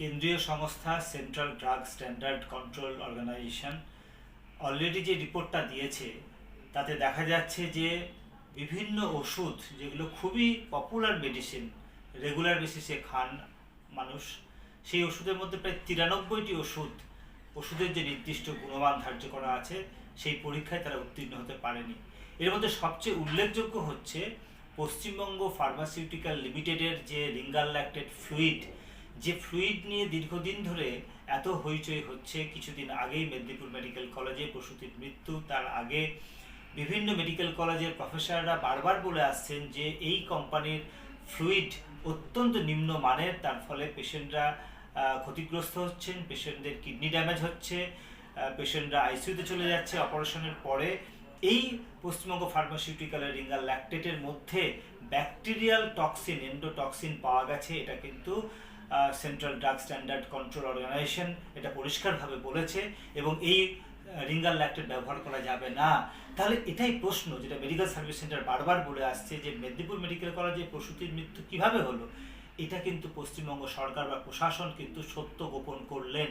কেন্দ্রীয় সংস্থা central drug standard control organisation already যে রিপোর্টটা দিয়েছে, তাতে দেখা যাচ্ছে যে বিভিন্ন ওষুধ যেগুলো খুবই পপুলার মেডিসিন রেগুলার বেসিসে খান মানুষ, সেই ওষুধের মধ্যে প্রায় তিরানব্বইটি ওষুধ, ওষুধের যে নির্দিষ্ট গুণমান ধার্য করা আছে, সেই পরীক্ষায় তারা উত্তীর্ণ হতে পারেনি। এর মধ্যে সবচেয়ে উল্লেখযোগ্য হচ্ছে পশ্চিমবঙ্গ ফার্মাসিউটিক্যাল লিমিটেডের যে রিঙ্গাল ল্যাক্টেড ফ্লুইড যে ফ্লুইড নিয়ে দীর্ঘদিন ধরে এত হইচই হচ্ছে, কিছুদিন আগেই মেদিনীপুর মেডিকেল কলেজে প্রসূতির মৃত্যু, তার আগে বিভিন্ন মেডিকেল কলেজের প্রফেসররা বারবার বলে আসছেন যে এই কোম্পানির ফ্লুইড অত্যন্ত নিম্ন মানের, তার ফলে পেশেন্টরা ক্ষতিগ্রস্ত হচ্ছেন পেশেন্টদের কিডনি ড্যামেজ হচ্ছে পেশেন্টরা আইসিউতে চলে যাচ্ছে অপারেশনের পরে এই পশ্চিমবঙ্গ ফার্মাসিউটিক্যালের রিঙ্গাল ল্যাকটেটের মধ্যে ব্যাকটেরিয়াল টক্সিন এন্ডোটক্সিন পাওয়া গেছে, এটা কিন্তু central drug standard control organisation এটা পরিষ্কারভাবে বলেছে এবং এই রিঙ্গাল ল্যাক্টেড ব্যবহার করা যাবে না। তাহলে এটাই প্রশ্ন যেটা মেডিকেল সার্ভিস সেন্টার বারবার বলে আসছে যে, মেদিনীপুর মেডিকেল কলেজে প্রসূতির মৃত্যু কীভাবে হলো? এটা কিন্তু পশ্চিমবঙ্গ সরকার বা প্রশাসন কিন্তু সত্য গোপন করলেন।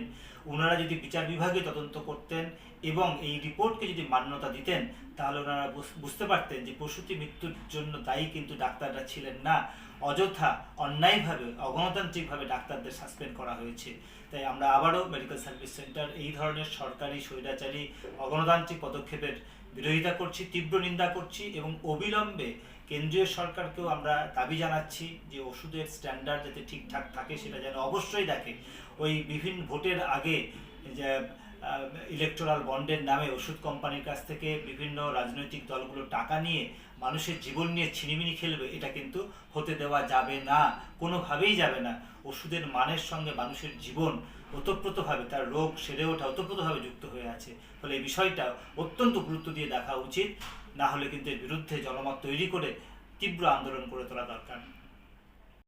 ওনারা যদি বিচার বিভাগে তদন্ত করতেন এবং এই রিপোর্টকে যদি মান্যতা দিতেন, তাহলে ওনারা বুঝ- বুঝতে পারতেন যে প্রসূতি মৃত্যুর জন্য দায়ী কিন্তু ডাক্তাররা ছিলেন না। অযথা অন্যায়ভাবে, অগণতান্ত্রিকভাবে ডাক্তারদের সাসপেন্ড করা হয়েছে। তাই আমরা আবারও মেডিকেল সার্ভিস সেন্টার এই ধরনের সরকারি স্বৈরাচারী, অগণতান্ত্রিক পদক্ষেপের বিরোধিতা করছি, তীব্র নিন্দা করছি এবং অবিলম্বে কেন্দ্রীয় সরকারকেও আমরা দাবি জানাচ্ছি যে ওষুধের স্ট্যান্ডার্ড যাতে ঠিকঠাক থাকে সেটা যেন অবশ্যই দেখে। ওই বিভিন্ন ভোটের আগে যে ইলেকটোরাল বন্ডের নামে ওষুধ কোম্পানির কাছ থেকে বিভিন্ন রাজনৈতিক দলগুলো টাকা নিয়ে মানুষের জীবন নিয়ে ছিনিমিনি খেলবে, এটা কিন্তু হতে দেওয়া যাবে না। কোনোভাবেই যাবে না। ওষুধের মানের সঙ্গে মানুষের জীবন ওতপ্রোতভাবে, তার রোগ সেরে ওঠা ওতপ্রোতভাবে যুক্ত হয়ে আছে। ফলে এই বিষয়টা অত্যন্ত গুরুত্ব দিয়ে দেখা উচিত। না হলে কিন্তু এর বিরুদ্ধে জনমত তৈরি করে তীব্র আন্দোলন করে তোলা দরকার।